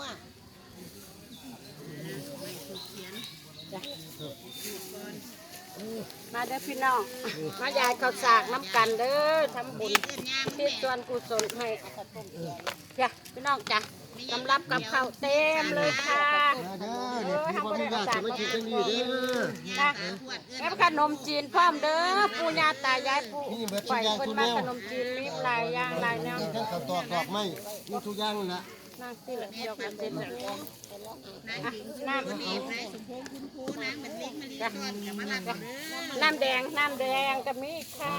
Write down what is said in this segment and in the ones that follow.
ว่ามาเด้อพี่น้อง มายายข้าวสากน้ำกันเด้อทำบุญที่ส่วนกุศลให้จ้ะพี่น้องจ้ะสำหรับกับข้าวเต็มเลยค่ะเด้อเนี่ยพี่บ่มีญาติจะมากินกันนี่เด้อนะแล้วขนมจีนพร้อมเด้อปู่ย่าตายายปู่นี่เบิดปทุล่กอยอย่างเพิ่นทุกแนมาวขนมจีนรีบหลายอย่างหลายแนวมีทั้งข้าวตอกดอกไม้มีทุกอย่างนั่นล่ะ นั่งที่ละเดียวกันเสร็จแล้วอะน้ำจ้ะน้ำแดงน้ำแดงก็มีค่ะ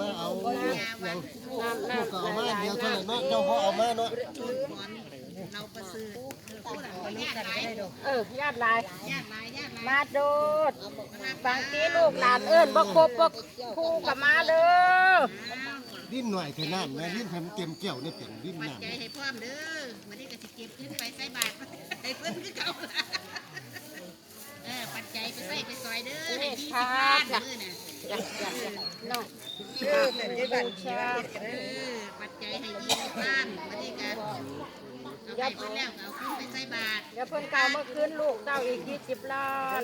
มาเอาอย่างน้ำลูกน้ำก็เอามาเดียวเท่าน้ำนั้นเนาะเจ้าพ่อเอามาเนาะเออญาติลายมาโดดบางทีลูกหลานเอิ้นบ่ครบบ่คู่กับมาเลย ดิ้นหน่อยแค่น้ำนะดิ้นให้มันเต็มแก้วนี่เป็นดิ้นน้ำใจให้พร้อมเด้อวันนี้ก็สิเก็บขึ้นไปใส่บาตรให้เพิ่นคือเก่าเออปัจจัยไปใส่ไปซอยเด้อให้ยี่สิบล้านเด้อน่ะจ้ะจ้ะน้องเออบูชาเออปัจจัยให้ยี่สิบล้านวันนี้ก็เอาไปเพิ่นแล้วก็เอาขึ้นไปใส่บาตรเดี๋ยวเพิ่นกล่าวเมื่อคืนลูกเต้าอีก20ล้าน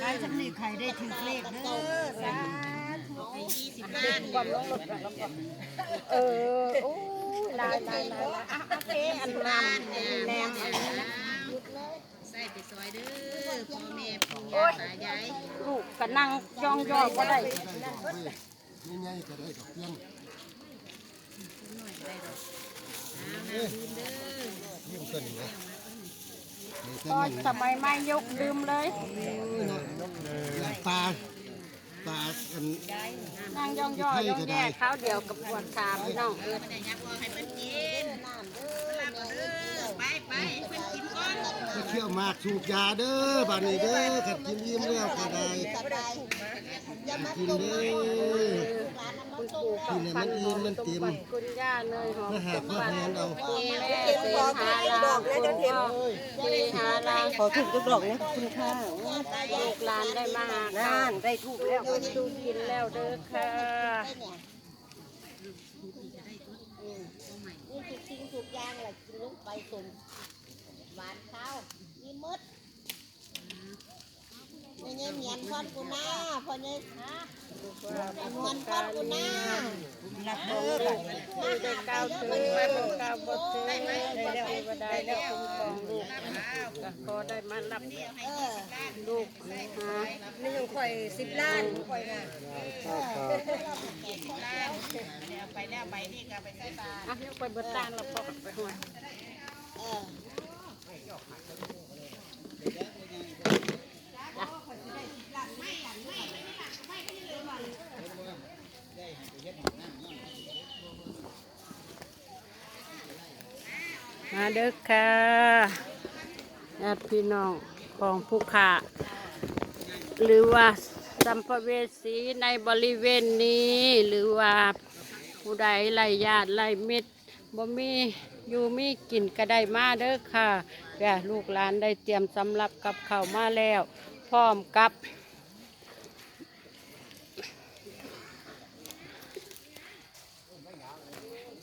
ใครสักนี่ใครได้ถือเลขเด้อสาธุให้ยี่สิบล้าน ความลงรถแล้วก็เออโอ้ยหลายหลายหลายหลายอะโอเคอันน้ำอันแนมอันนี้นะใส่ไปซอยเด้อพ่อแม่ปู่ย่าตายายลูกก็นั่งย่องย่อบ่ได้นี่ไงก็ได้ดอกเตี้ยนหน่อยได้ดอกอ้าวน้ำดื่มเด้อยิ้มต้นนี่นะนี่ตอนสมัยไม่ยกลืมเลยปลา ปลาอัน นั่งย่องย่อย่องแย่เขาเดียวกับปวดขาพี่น้องเออมันได้ มากสูบยาเด้อบ้านนี้เด้อขัดกินยิ้มแล้วก็ได้กินเด้อคุณปู่กับกินให้มันนอิ่มมันเต็มคุณย่าเนยหอมมาหาสมพ่อบัติแม่เอาคุณแม่เสหาลาคุณพ่อเสหาลาขอถูกทุกดอกนะคุณค่ะลูกหลานได้มาหาน่านได้ถูกแล้วคนดูกินแล้วเด้อค่ะ นี่คือทิ้งทุกอย่างแหละกินลงไปสมหวานข้าวนี่มดนี่เงี้ ยเมียนพอดกูน้าพอเนี่ยฮะมวนพอดกูน้ารับเด้อบัดนี้ที่ได้ก้าวถึงก้าวบทถึงได้เทวดาได้คุ้มครองลูกก็ขอได้มารับลูกนี่ยังข่อยสิบล้านข่อยน่ะไปแล้วไปนี่ก็ไปใส่บาอะยกไปเบิดตานแล้วพอไปหัวเมาเด้อค่ะญาติพี่น้องของผู้ขาหรือว่าสัมภเวสีในบริเวณนี้ หรือว่าผู้ใดไล่ญาติไล่มิตรบ่มีอยู่มีกินก็ได้มาเด้อค่ะแก่ลูกหลานได้เตรียมสำหรับกับข้าวมาแล้ว พร้อมกับ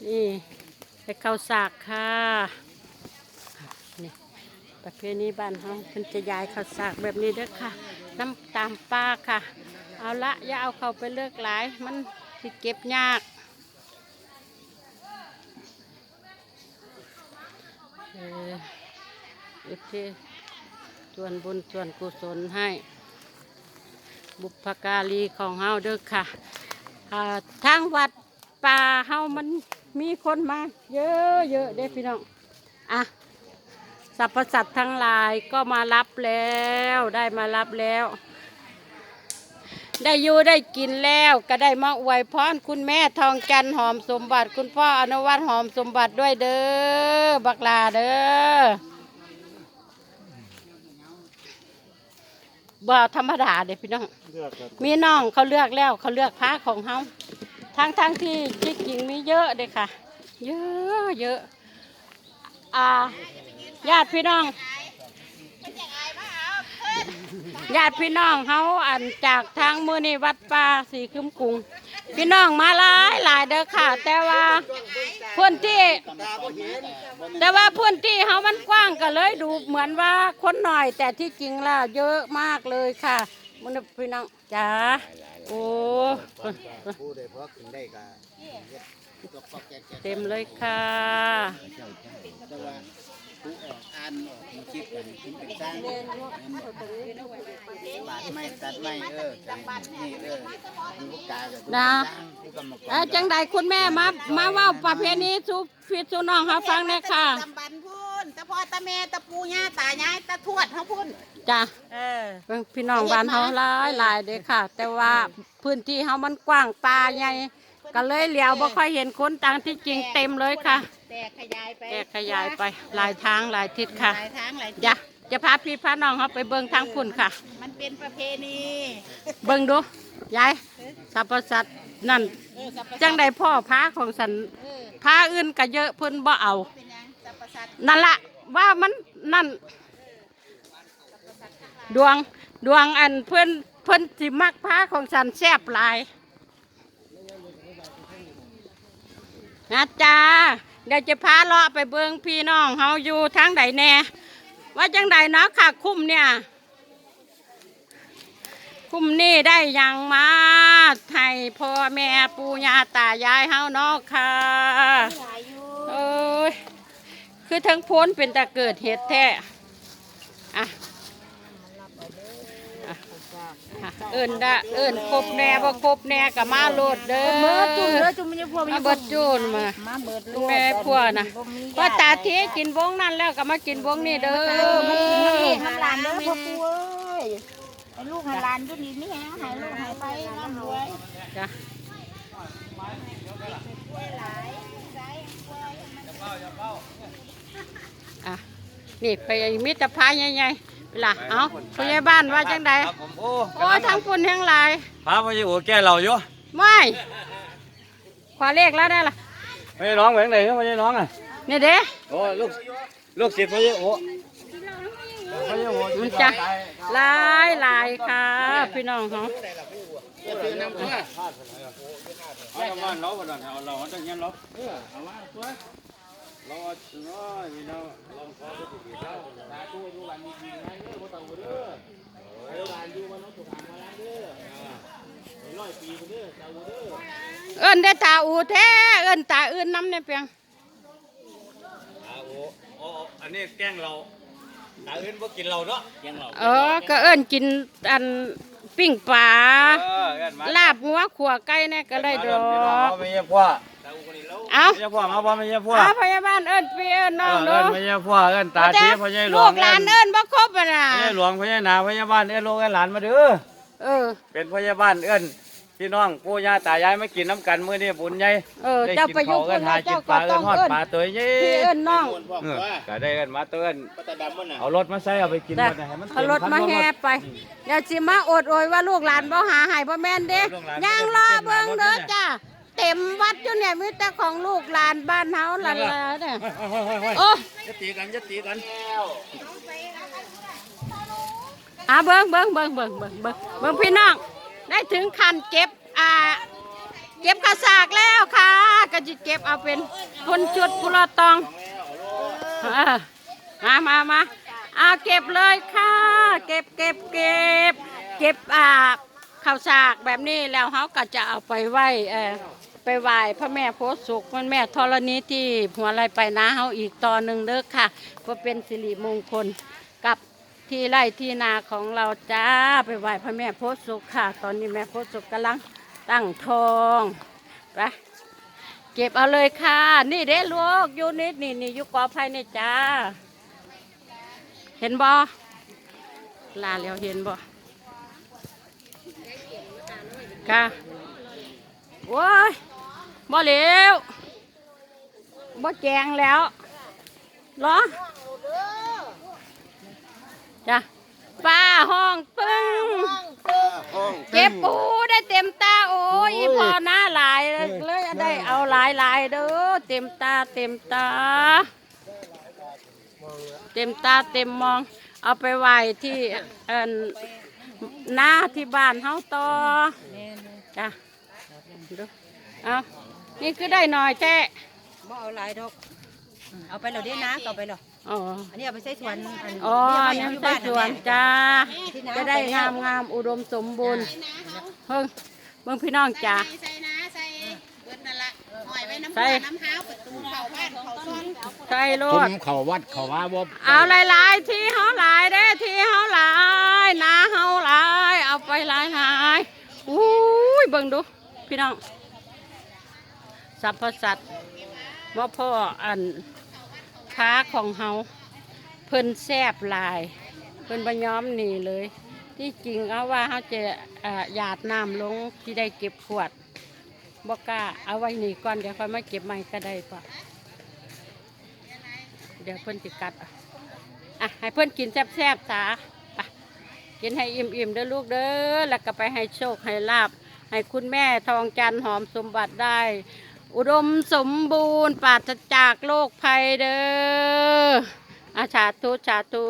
นี่ไปเข้าวสากค่ะ ประเพณีบ้านเฮาเพิ่นจะย้ายข้าวสากแบบนี้เด้อค่ะ น้ำตามป้าค่ะ เอาละอย่าเอาเขาไปเลือกหลาย มันสิเก็บยากเออโอเคส่วนบุญส่วนกุศลให้ บุพการีของเฮาเด้อค่ะทางวัดป่าเฮามันมีคนมา เยอะเยอะเด้พี่น้อง อะ สรรพสัตว์ทั้งหลายก็มารับแล้วได้มารับแล้ว ได้อยู่ได้กินแล้วก็ได้มาอวยพรคุณแม่ทองจันหอมสมบัติ คุณพ่ออนุวัฒน์หอมสมบัติด้วยเด้อบักลาเด้อบ่ธรรมดาเด้อพี่น้องมีน้องเขาเลือกแล้วเขาเลือกพระของเขาทั้งทั้งที่ที่จริงมีเยอะเลยค่ะ เยอะเยอะอ่า ญาติพี่น้องญาติพี่น้องเขาอันจากทางมือนี่วัดป่าสีคึมกรุง พี่น้องมาหลายหลายเด้อค่ะ แต่ว่าพื้นที่ แต่ว่าพื้นที่เขามันกว้างก็เลยดูเหมือนว่าคนหน่อยแต่ที่จริงแล้วเยอะมากเลยค่ะมันพี่น้องจ๋าโอ้เต็มเลยค่ะ ผู้ออกอ่านออกมาคิดกันถึงเป็นสร้างบาดไม้ตัดไม้เออนี่เออมีผู้กากับผู้นะสร้างผู้กรรมกรแล้วจังใดคุณแม่มามาเว่าประเพณีสุฟิตสุน้องเขาฟังเลยค่ะตำบันพุ่นตะพ่อตะแม่ตะปูย่าตายายตะทวดเฮาพุ่นจ้ะเออเบิ่งพี่น้องบ้านเขาหลายหลายเด้อค่ะ แต่ว่าพื้นที่เขามันกว้างป่าใหญ่ก็เลยเหลียวบ่ค่อยเห็นคนต่างที่จริงเต็มเลยค่ะแตกขยายไปแยกขยายไปหลายทางหลายทิศค่ะหลายทางหลายอย่าจะพาพี่พาน้องเขาไปเบิ่งทางคุณค่ะ มันเป็นประเพณีเบิ่งดูยายสัพพสัตว์นั่น เออสัพพสัตว์จังใดพ่อพาของสันเออพาอื่นก็เยอะเพิ่นบ่เอา เป็นหยังสัพพสัตว์นั่นละว่ามันนั่น ดวงดวงอันเพิ่นเพิ่นสิมักพาของสันแซบหลายนะจ้า เดี๋ยวจะพาเลาะไปเบิงพี่น้องเฮาอยู่ทางใดแน่ว่าจังใดเนาะค่ะคุ้มเนี่ยคุ้มนี่ได้ยังมาให้พ่อแม่ปู่ย่าตายายเฮาเนาะค่ะเอ้ยคือทั้งพ้นเป็นแต่เกิดเหตุแท้อะอะอะ เอิญดะเอิญครบแน่บ่ครบแน่กับมาโลดเด้อเมื่อจุ่มเลยจุ่มมันจะพวกมาเบิดจูนมามาเบิดแม่พัวนะพอตาทีกินวงนั่นแล้วก็มากินวงนี่เด้อเออมันกินน้ำเลี้ยงน้ำหลานเด้อพ่อปู่เอ้ยให้ลูกให้หลานอยู่ดีนี่แฮะให้ลูกให้ไปร่ำรวยจ้ะอะนี่ไปมิตรภาพใหญ่ๆเวลาเอาพยาบาลว่าจังใดครับผม โอ้โอ้ทั้งปุ่นทั้งหลายพาพระเจ้าโอ้แก่เราอยู่ไม่ขอเลขแล้วได้ละไม่ใช่น้องเหมือนไหนพระเจ้าน้องอะนี่เด้โอ้ลูกลูกศิษย์พระเจ้าโอ้พระเจ้าโอ้มันจะหลายหลายค่ะพี่น้องเขาเอาละมันเราบ่ได้ เอาเราเอาตั้งเงี้ยเราเออเอามาตัวเราเอาน้อยพี่น้องลองขอดูดีแล้วตาตู้อยู่วันนี้ดีไงเด้อบ่ต้องบ่เด้อเออบ้านอยู่วันน้องสุขามมาแล้วเด้อร้อยปีเด้อเจ้าเด้อเอิ้นได้ตาอูแท้เอิ้นตาอื่นน้ำเนี่ยเพียงตาโอ้โอ้อันนี้แกล้งเราตาอื่นบ่กินเราเนาะแกล้งเราเออก็เอิ้นกินอันปิ้งปลาเออเอิ้นมาลาบหัวขัวไก่เนี่ยก็ได้ดอกไม่ใช่พ่อ เอาไม่ใช่พ่อมาพ่อไม่ใช่พ่อเอาพยาบาลเอิ้นพี่เอิ้นน้องเอเด้ออไม่ใช่พ่อเอิ้นตาชีพ่อใหญ่หลลูวงกหลานเอิ้นบ่ครบอะน่ะพ่อใหญ่หลวงพ่อใหญ่นาพ่อใหญ่บ้านเอิ้นลูกเอิ้นหลานมาเด้อเออ เป็นพ่อใหญ่บ้านเอิ้นพี่น้องปู่ย่าตายายมากินน้ำกันมื้อนี้บุญใหญ่เออได้เจ้ากินไปอยู่ข้าวเอิ้นหากิเจ้านปก็ลาเอิ้ต้อนงฮอดเอิ้น ปลาตัวใหญ่พี่เอิ้นน้องเออก็ได้เอิ้นมาตัวเอิ้นตาดำมันน่ะเอารถมาใส่เอาไปกินแต่หมดนะให้มันเอารถมาแห่ไปเดี๋ยวสิมาอดโอยว่าลูกหลานบ่หาให้บ่แม่นเด้ย่างรอเบิ่งเด้อจ้าเต็มวัดอยู่เนี่ยมีแต่ของลูกหลานบ้านเฮาหลานๆเนี่ยโอ้จะตีกันจะตีกันอาเบิ่งเบิ่งเบิ่งเบิ่งเบิ่งเบิ่งเบิ่งพี่น้องได้ถึงขั้นเก็บอ่าเก็บกระสากแล้วค่ะ ก็จะเก็บเอาเป็นคนจุดปุระตองเออมามามาเอาเก็บเลยค่ะ เก็บเก็บเก็บเก็บอ่าข้าวสากแบบนี้แล้วเขาก็จะเอาไปไหว้เออ ไปไหว้พระแม่โพธิ์สุขมันแม่ธรณีที่หัวไรไปนะเขาอีกตอนหนึ่งเด้อค่ะเพื่อเป็นสิริมงคลกับที่ไร่ที่นาของเราจ้าไปไหว้พระแม่โพธิ์สุขค่ะ ตอนนี้แม่โพธิ์สุขกำลังตั้งทองไปเก็บเอาเลยค่ะ นี่เด้ลูกอยู่นี่นี่นี่อยู่กอไผ่นี่จ้า เห็นบ่ลาแล้วเห็นบ่ค่ะโว้ย บ่เหลวบ่แจงแล้วเหรอจ้ะป้าห้องปึ้งเก็บปูได้เต็มตาโอ้ยอีพอหน้าหลายเลยได้เอาหลายหลายๆเด้อเต็มตาเต็มตา เต็มตาเต็มมอง เอาไปไหว้ที่เอ่นหน้าที่บ้านเฮาต่อจ้ะดูเอา นี่คือได้หน่อยแท้บ่เอาหลายดอกเอาไปเราได้นะเอาไปหรออ๋อ อันนี้เอาไปใส่สวนอันอ๋อเบี้ยนี่ไม้ใส่สวนจ้า ที่น้จะได้งามงามอุดมสมบูรณ์เฮ้งเบิ่งพี่น้องจ้า ใส่นะใส่เบิดนั่นละหอยไว้น้ำใส่ผ้าน้ำเท้าประตูเข้าบ้านเข้าซ่อนใส่โลผดมเขาวัดเขาว่าบ่เอาหลายๆที่เฮาหลายเด้ที่เฮาหลายนาเฮาหลาย เอาไปหลายหลายอุ้ยเบิ่งดู พี่น้อง สัพพสัตว์ว่าพ่ออันค้าของเฮาเพิ่นแซบลาย เพิ่นบ่ยอมหนีเลย ที่จริงเอาว่าเฮาจะอาหยาดน้ำลงที่ได้เก็บขวดบ่กล้าเอาไว้หนีก่อนเดี๋ยวค่อยมาเก็บใหม่ก็ได้ปะเดี๋ยวเพิ่นสิกัดอาอะให้เพิ่นกินแซ่บๆจ้ากินให้อิ่มๆเด้อลูกเด้อแล้วก็ไปให้โชคให้ลาบให้คุณแม่ทองจันทร์หอมสมบัติได้ อุดมสมบูรณ์ปราศจากโรคภัยเด้ออาชาตุชาตุ